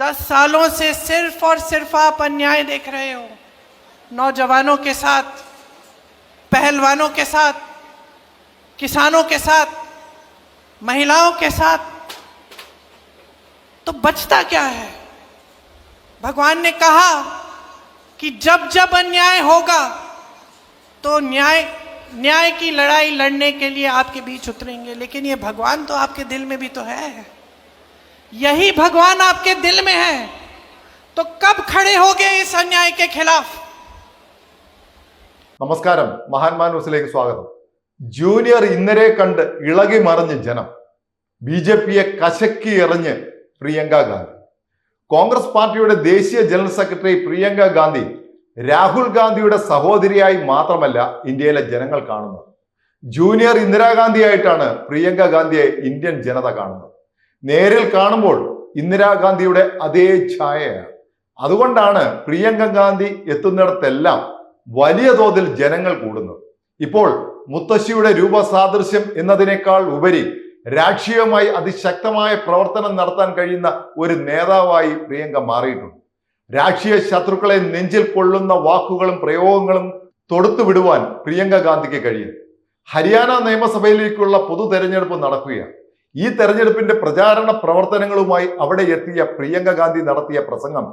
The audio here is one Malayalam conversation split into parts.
दस सालों से सिर्फ़ और सिर्फ़ आप अन्याय देख रहे हो। नौजवानों के साथ, पहलवानों के साथ, किसानों के साथ, महिलाओं के साथ। तो बचता क्या है? भगवान ने कहा कि जब जब अन्याय होगा तो न्याय न्याय की लड़ाई लड़ने के लिए आपके बीच उतरेंगे। लेकिन ये भगवान तो आपके दिल में भी तो है। यही भगवान आपके दिल में है तो कब खड़े होगे इस अन्याय के खिलाफ നമസ്കാരം മഹാന്മാൻ ന്യൂസിലേക്ക് സ്വാഗതം ജൂനിയർ ഇന്നലെ കണ്ട് ഇളകി മറിഞ്ഞ് ജനം ബി ജെ പിയെ കശക്കി എറിഞ്ഞ് പ്രിയങ്ക ഗാന്ധി കോൺഗ്രസ് പാർട്ടിയുടെ ദേശീയ ജനറൽ സെക്രട്ടറി പ്രിയങ്ക ഗാന്ധി രാഹുൽ ഗാന്ധിയുടെ സഹോദരിയായി മാത്രമല്ല ഇന്ത്യയിലെ ജനങ്ങൾ കാണുന്നത് ജൂനിയർ ഇന്ദിരാഗാന്ധിയായിട്ടാണ് പ്രിയങ്ക ഗാന്ധിയെ ഇന്ത്യൻ ജനത കാണുന്നത് നേരിൽ കാണുമ്പോൾ ഇന്ദിരാഗാന്ധിയുടെ അതേ ഛായയാണ്. അതുകൊണ്ടാണ് പ്രിയങ്ക ഗാന്ധി എത്തുന്നിടത്തെല്ലാം വലിയ തോതിൽ ജനങ്ങൾ കൂടുന്നത്. ഇപ്പോൾ മുത്തശ്ശിയുടെ രൂപസാദൃശ്യം എന്നതിനേക്കാൾ ഉപരി രാഷ്ട്രീയമായി അതിശക്തമായ പ്രവർത്തനം നടത്താൻ കഴിയുന്ന ഒരു നേതാവായി പ്രിയങ്ക മാറിയിട്ടുണ്ട്. രാഷ്ട്രീയ ശത്രുക്കളെ നെഞ്ചിൽ കൊള്ളുന്ന വാക്കുകളും പ്രയോഗങ്ങളും തൊടുത്തു വിടുവാൻ പ്രിയങ്ക ഗാന്ധിക്ക് കഴിയും. ഹരിയാന നിയമസഭയിലേക്കുള്ള പൊതു തെരഞ്ഞെടുപ്പ് നടക്കുകയാണ്. ഈ തെരഞ്ഞെടുപ്പിന്റെ പ്രചാരണ പ്രവർത്തനങ്ങളുമായി അവിടെ എത്തിയ പ്രിയങ്ക ഗാന്ധി നടത്തിയ പ്രസംഗം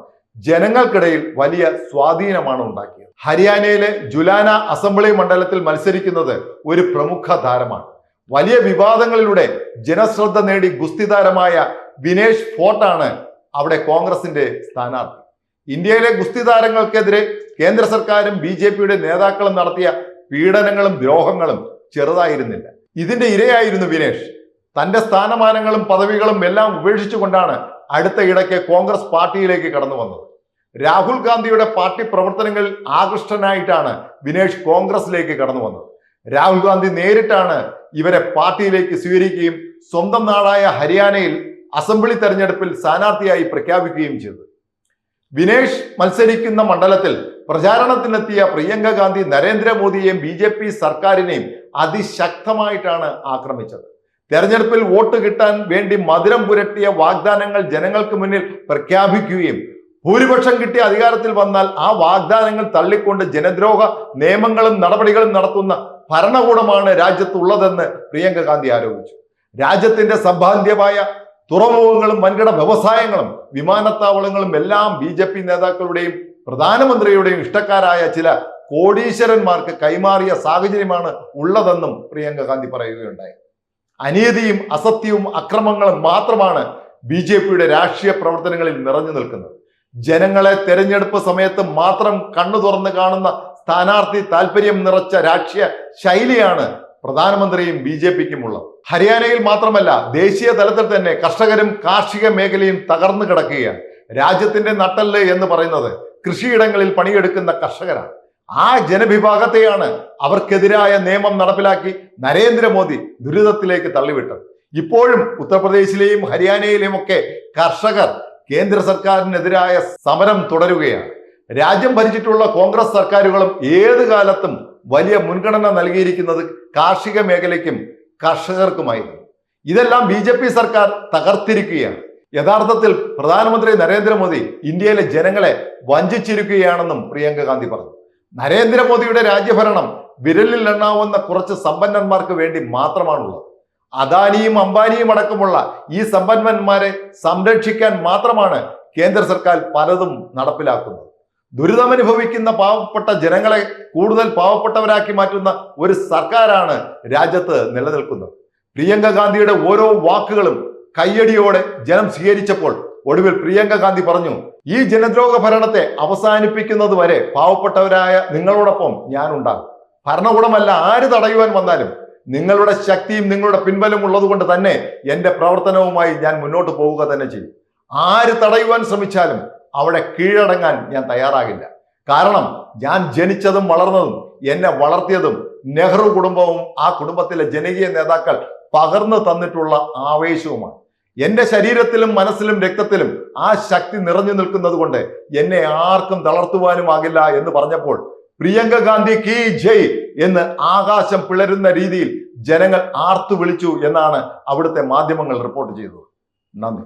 ജനങ്ങൾക്കിടയിൽ വലിയ സ്വാധീനമാണ് ഉണ്ടാക്കിയത്. ഹരിയാനയിലെ ജുലാന അസംബ്ലി മണ്ഡലത്തിൽ മത്സരിക്കുന്നത് ഒരു പ്രമുഖ താരമാണ്. വലിയ വിവാദങ്ങളിലൂടെ ജനശ്രദ്ധ നേടി ഗുസ്തി താരമായ വിനേഷ് ഫോർട്ടാണ് അവിടെ കോൺഗ്രസിന്റെ സ്ഥാനാർത്ഥി. ഇന്ത്യയിലെ ഗുസ്തി താരങ്ങൾക്കെതിരെ കേന്ദ്ര സർക്കാരും ബി ജെ പിയുടെ നേതാക്കളും നടത്തിയ പീഡനങ്ങളും ദ്രോഹങ്ങളും ചെറുതായിരുന്നില്ല. ഇതിന്റെ ഇരയായിരുന്നു വിനേഷ്. തന്റെ സ്ഥാനമാനങ്ങളും പദവികളും എല്ലാം ഉപേക്ഷിച്ചുകൊണ്ടാണ് അടുത്ത ഇടയ്ക്ക് കോൺഗ്രസ് പാർട്ടിയിലേക്ക് കടന്നു വന്നത്. രാഹുൽ ഗാന്ധിയുടെ പാർട്ടി പ്രവർത്തനങ്ങളിൽ ആകൃഷ്ടനായിട്ടാണ് വിനേഷ് കോൺഗ്രസിലേക്ക് കടന്നു വന്നത്. രാഹുൽ ഗാന്ധി നേരിട്ടാണ് ഇവരെ പാർട്ടിയിലേക്ക് സ്വീകരിക്കുകയും സ്വന്തം നാടായ ഹരിയാനയിൽ അസംബ്ലി തെരഞ്ഞെടുപ്പിൽ സ്ഥാനാർത്ഥിയായി പ്രഖ്യാപിക്കുകയും ചെയ്തു വിനേഷ് മത്സരിക്കുന്ന മണ്ഡലത്തിൽ പ്രചാരണത്തിനെത്തിയ പ്രിയങ്ക ഗാന്ധി നരേന്ദ്രമോദിയെയും ബി സർക്കാരിനെയും അതിശക്തമായിട്ടാണ് ആക്രമിച്ചത്. തെരഞ്ഞെടുപ്പിൽ വോട്ട് കിട്ടാൻ വേണ്ടി മധുരം പുരട്ടിയ വാഗ്ദാനങ്ങൾ ജനങ്ങൾക്ക് മുന്നിൽ പ്രഖ്യാപിക്കുകയും ഭൂരിപക്ഷം കിട്ടിയ അധികാരത്തിൽ വന്നാൽ ആ വാഗ്ദാനങ്ങൾ തള്ളിക്കൊണ്ട് ജനദ്രോഹ നിയമങ്ങളും നടപടികളും നടത്തുന്ന ഭരണകൂടമാണ് രാജ്യത്തുള്ളതെന്ന് പ്രിയങ്ക ഗാന്ധി ആരോപിച്ചു. രാജ്യത്തിന്റെ സമ്പാദ്യമായ തുറമുഖങ്ങളും വൻകിട വ്യവസായങ്ങളും വിമാനത്താവളങ്ങളും എല്ലാം ബി ജെ പി നേതാക്കളുടെയും പ്രധാനമന്ത്രിയുടെയും ഇഷ്ടക്കാരായ ചില കോടീശ്വരന്മാർക്ക് കൈമാറിയ സാഹചര്യമാണ് ഉള്ളതെന്നും പ്രിയങ്ക ഗാന്ധി പറയുകയുണ്ടായി. അനീതിയും അസത്യവും അക്രമങ്ങളും മാത്രമാണ് ബി ജെ പിയുടെ രാഷ്ട്രീയ പ്രവർത്തനങ്ങളിൽ നിറഞ്ഞു നിൽക്കുന്നത്. ജനങ്ങളെ തെരഞ്ഞെടുപ്പ് സമയത്ത് മാത്രം കണ്ണു തുറന്ന് കാണുന്ന സ്ഥാനാർത്ഥി താല്പര്യം നിറച്ച രാഷ്ട്രീയ ശൈലിയാണ് പ്രധാനമന്ത്രിയും ബി ജെ പിക്കും ഉള്ളത് ഹരിയാനയിൽ മാത്രമല്ല ദേശീയ തലത്തിൽ തന്നെ കർഷകരും കാർഷിക മേഖലയും തകർന്നു കിടക്കുകയാണ്. രാജ്യത്തിന്റെ നട്ടൽ എന്ന് പറയുന്നത് കൃഷിയിടങ്ങളിൽ പണിയെടുക്കുന്ന കർഷകരാണ്. ആ ജനവിഭാഗത്തെയാണ് അവർക്കെതിരായ നിയമം നടപ്പിലാക്കി നരേന്ദ്രമോദി ദുരിതത്തിലേക്ക് തള്ളിവിട്ടത്. ഇപ്പോഴും ഉത്തർപ്രദേശിലെയും ഹരിയാനയിലെയും ഒക്കെ കർഷകർ കേന്ദ്ര സർക്കാരിനെതിരായ സമരം തുടരുകയാണ്. രാജ്യം ഭരിച്ചിട്ടുള്ള കോൺഗ്രസ് സർക്കാരുകളും ഏത് കാലത്തും വലിയ മുൻഗണന നൽകിയിരിക്കുന്നത് കാർഷിക മേഖലയ്ക്കും കർഷകർക്കുമായിരുന്നു. ഇതെല്ലാം ബി ജെ പി സർക്കാർ തകർത്തിരിക്കുകയാണ്. യഥാർത്ഥത്തിൽ പ്രധാനമന്ത്രി നരേന്ദ്രമോദി ഇന്ത്യയിലെ ജനങ്ങളെ വഞ്ചിച്ചിരിക്കുകയാണെന്നും പ്രിയങ്ക ഗാന്ധി പറഞ്ഞു. നരേന്ദ്രമോദിയുടെ രാജ്യഭരണം വിരലിൽ എണ്ണാവുന്ന കുറച്ച് സമ്പന്നന്മാർക്ക് വേണ്ടി മാത്രമാണുള്ളത്. അദാനിയും അംബാനിയും അടക്കമുള്ള ഈ സമ്പന്നന്മാരെ സംരക്ഷിക്കാൻ മാത്രമാണ് കേന്ദ്ര സർക്കാർ പലതും നടപ്പിലാക്കുന്നത്. ദുരിതമനുഭവിക്കുന്ന പാവപ്പെട്ട ജനങ്ങളെ കൂടുതൽ പാവപ്പെട്ടവരാക്കി മാറ്റുന്ന ഒരു സർക്കാരാണ് രാജ്യത്ത് നിലനിൽക്കുന്നത്. പ്രിയങ്ക ഗാന്ധിയുടെ ഓരോ വാക്കുകളും കയ്യടിയോടെ ജനം സ്വീകരിച്ചപ്പോൾ ഒടുവിൽ പ്രിയങ്ക ഗാന്ധി പറഞ്ഞു ഈ ജനദ്രോഹ ഭരണത്തെ അവസാനിപ്പിക്കുന്നത് വരെ പാവപ്പെട്ടവരായ നിങ്ങളോടൊപ്പം ഞാൻ ഉണ്ടാകും. ഭരണകൂടമല്ല ആര് തടയുവാൻ വന്നാലും നിങ്ങളുടെ ശക്തിയും നിങ്ങളുടെ പിൻബലം ഉള്ളതുകൊണ്ട് തന്നെ എന്റെ പ്രവർത്തനവുമായി ഞാൻ മുന്നോട്ട് പോവുക തന്നെ ചെയ്യും. ആര് തടയുവാൻ ശ്രമിച്ചാലും അവിടെ കീഴടങ്ങാൻ ഞാൻ തയ്യാറാകില്ല. കാരണം ഞാൻ ജനിച്ചതും വളർന്നതും എന്നെ വളർത്തിയതും നെഹ്റു കുടുംബവും ആ കുടുംബത്തിലെ ജനകീയ നേതാക്കൾ പകർന്നു തന്നിട്ടുള്ള ആവേശവുമാണ്. എന്റെ ശരീരത്തിലും മനസ്സിലും രക്തത്തിലും ആ ശക്തി നിറഞ്ഞു നിൽക്കുന്നത് കൊണ്ട് എന്നെ ആർക്കും തളർത്തുവാനുമാകില്ല എന്ന് പറഞ്ഞപ്പോൾ പ്രിയങ്ക ഗാന്ധി കി ജയ് എന്ന് ആകാശം പിളരുന്ന രീതിയിൽ ജനങ്ങൾ ആർത്തു വിളിച്ചു എന്നാണ് അവിടുത്തെ മാധ്യമങ്ങൾ റിപ്പോർട്ട് ചെയ്തത്. നന്ദി.